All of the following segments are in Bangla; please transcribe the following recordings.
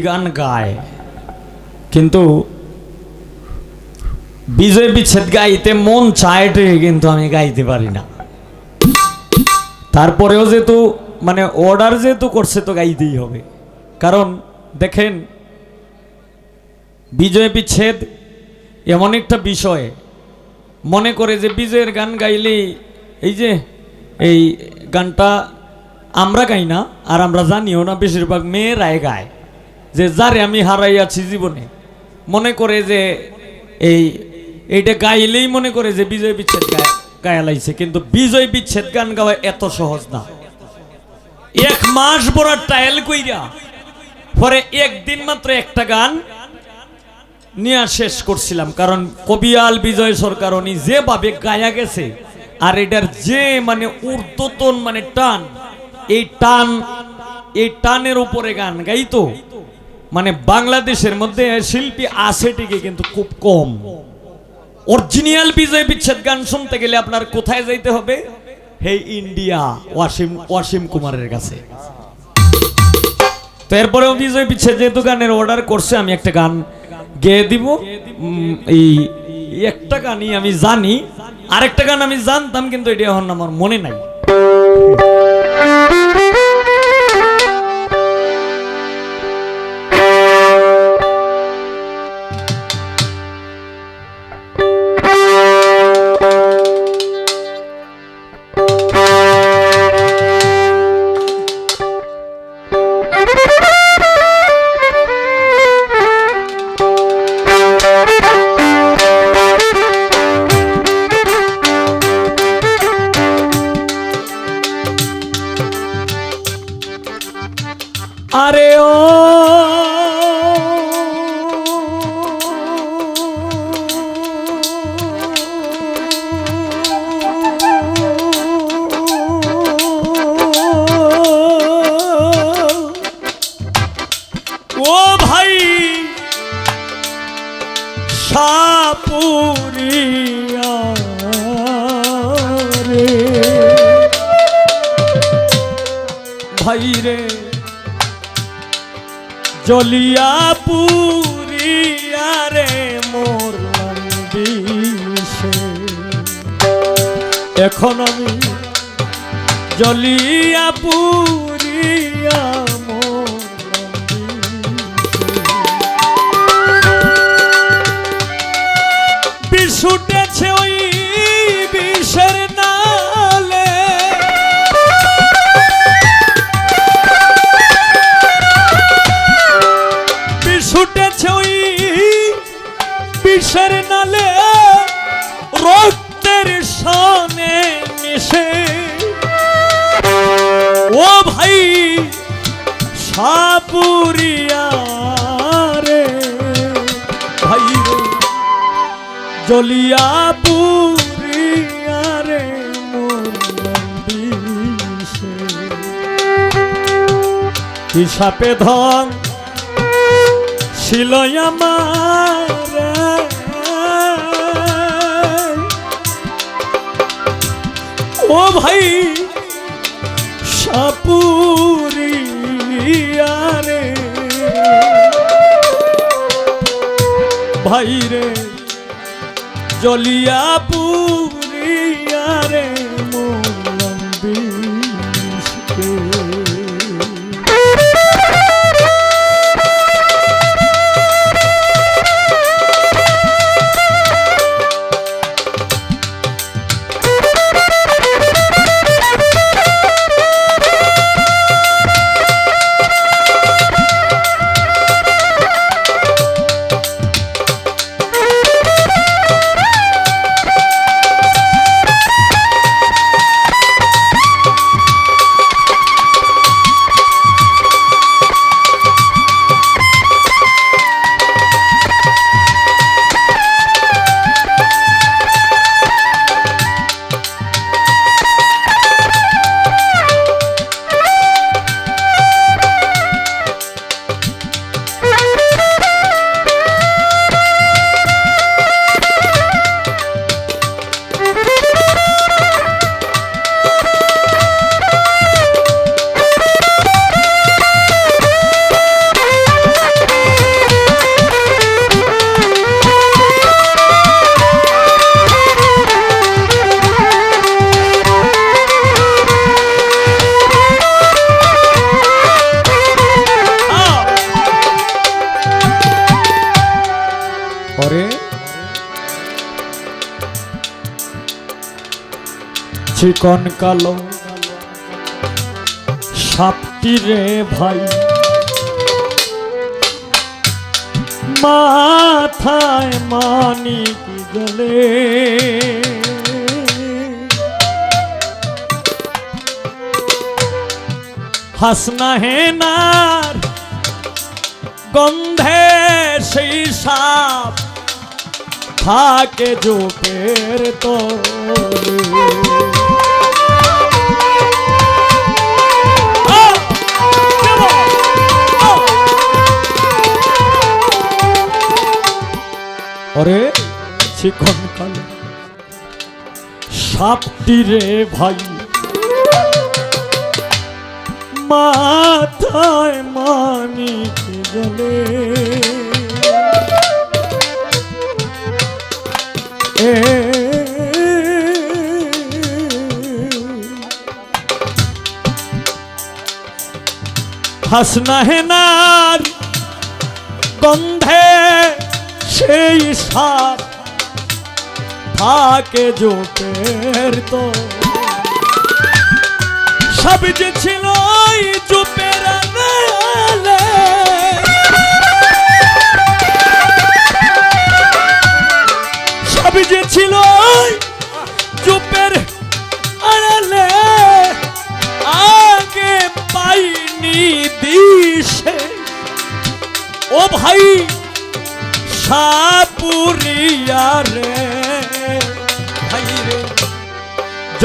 গান গায়। কিন্তু বিজয় বিচ্ছেদ গাইতে মন চায়টে কিন্তু আমি গাইতে পারি না। তারপরেও যেহেতু মানে অর্ডার যেহেতু করছে, তো গাইতেই হবে। কারণ দেখেন, বিজয় বিচ্ছেদ এমন একটা বিষয়। মনে করে যে বিজয়ের গান গাইলেই এই যে, এই গানটা আমরা গাই না, আর আমরা জানিও না, বেশিরভাগ মেয়েরাই গায়। যে যারে আমি হারাইয়াছি জীবনে, মনে করে যে এই, এইটা গাইলেই মনে করে যে বিজয় বিচ্ছেদ গায় গায়া লাইছে, কিন্তু বিজয় বিচ্ছেদ গান গাওয়া এত সহজ না। এক মাস বড় ট্রায়াল কইরা, পরে একদিন মাত্র একটা গান নিয়ে শেষ করছিলাম, কারণ কবিয়াল বিজয় সরকার উনি যেভাবে গায়া গেছে, আর এটার যে মানে ঊর্ধ্বতন মানে টান, এই টান, এই টানের উপরে গান গাইতো মানে বাংলাদেশের মধ্যে শিল্পী আছে টিকে কিন্তু খুব কম। অরিজিনাল বিজয় বিচ্ছেদ গান শুনতে গেলে আপনার কোথায় যাইতে হবে? হে ইন্ডিয়া, ওয়াসিম ওয়াসিম কুমারের কাছে। তো এরপরেও বিজয় বিচ্ছেদ যেহেতু গানের অর্ডার করছে, আমি একটা গান গেয়ে দিব। এই এই একটা গানই আমি জানি। আরেকটা গান আমি জানতাম, কিন্তু এটা এখন আমার মনে নাই। ভাই রে জলিয়া পুরিয়া রে মোর এখন আমি জলিয়া পুরিয়া জলিয়া পুরিয়া রে ধন ছিল আমার। ও ভাই সাপুরিয়া রে ভাই রে। জলিয়া পুরিয়া রে মোর পরে চিকন কালো সাপটি রে ভাই। মাথায় মানিক গলে। হাসনা হে না গন্ধে সেই সাপ থাকে জোপের! আহ! ওরে চিকন কালো সাপটি রে ভাই মাথায় মানিক জলে। হাসনা হেনার গন্ধে সেই সাপ থাকে জোপের তো। সব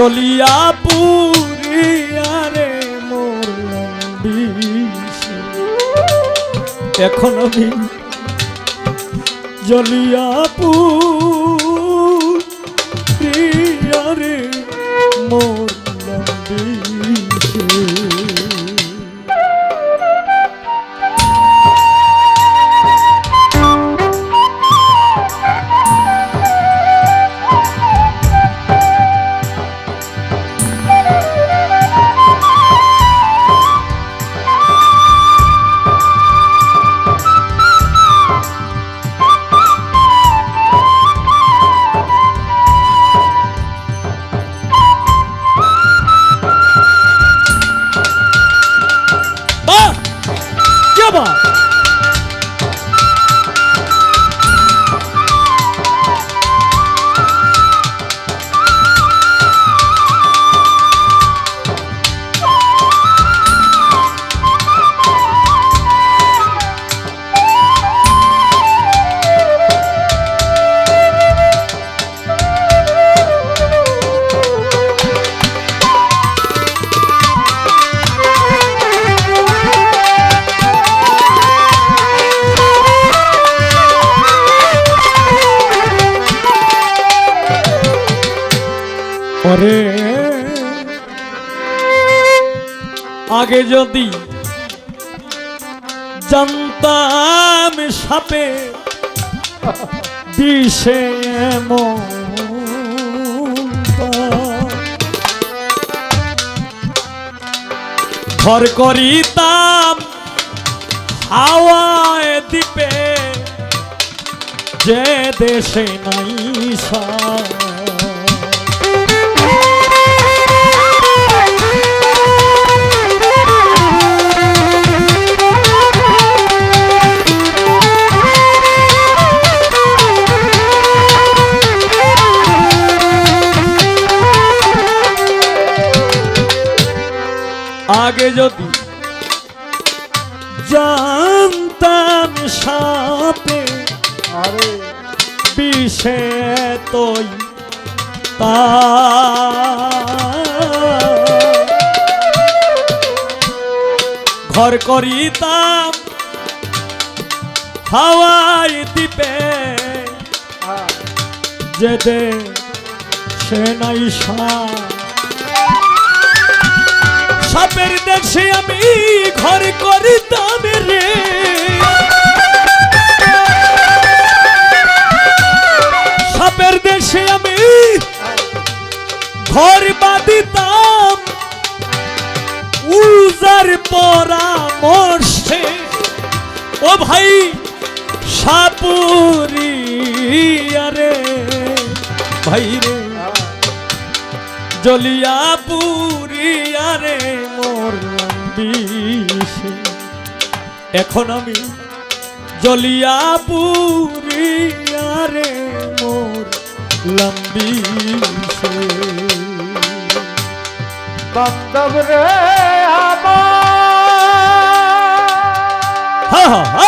জলিয়া পুরিয়া রে মোর এখন আমি জলিয়া পুরিয়া রে মোর বিষে। আগে যদি জানতাম সাপে এমন ঘর করিতাম হাওয়ায় দ্বীপে যে দেশে নাই সা যদি জানতাম সাপে আরে। বিষে তোই তা ঘর করিতাম হাওয়াই দ্বীপে। হ্যাঁ। যেতে সে নাই সাপ। সাপের দেশে আমি ঘর করিতাম রে। সাপের দেশে আমি ঘর বাঁধিতাম। উজার পরামর্শে। ও ভাই, সাপুরি আরে। ভাই রে জলিয়া পুরিয়া রে মরলাম বিষে। এখন আমি জলিয়া পুরিয়া রে মরলাম বিষে বান্ধব রে আমার। হা হা।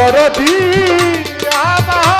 দরদি আমার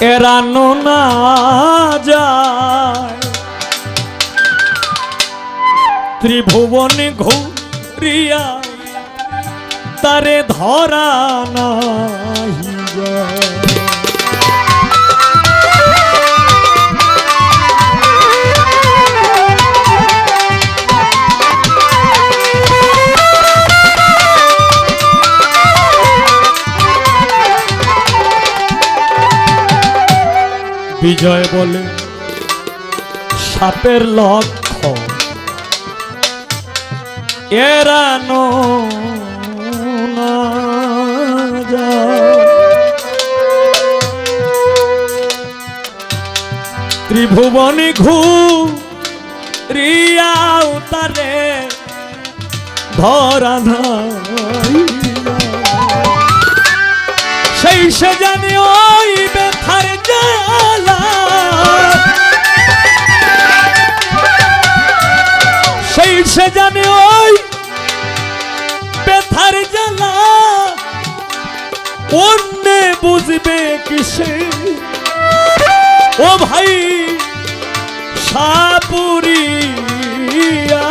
এড়ানো না যায়। ত্রিভুবন ঘুরিয়া তারে ধরা না যায়। বিজয় বলে সাপের লক্ষ্য এরানো যায়। ত্রিভুবনে ঘুরিয়াও তারে ধরা ধাইয়া। সেই সে জানে ওই ব্যথার জ্বালা জানে ওই ব্যথার জ্বালা। অন্যে বুঝবে কিসে। ও ভাই, সাপুরি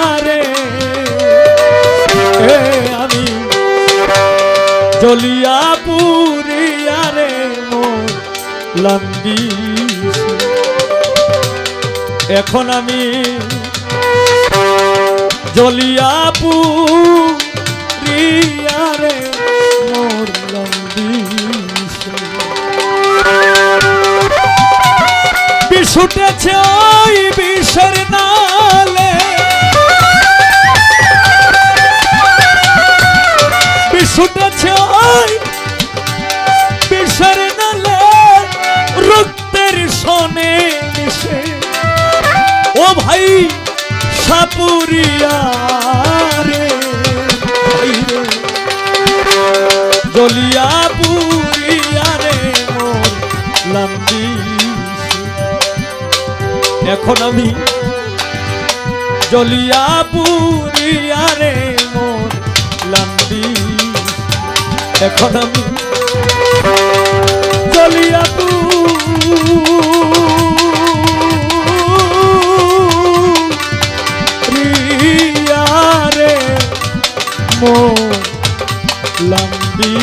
আরে। আমি জলিয়া পুরিয়া রে লম্বি এখন আমি জলিয়া পুরিয়া রে মোর বিষ ওই বিষের এখন আমি জলিয়া পুরিয়া রে মোর লম্বি। এখন আমি জলিয়া পুরিয়া রে মোর লম্বি।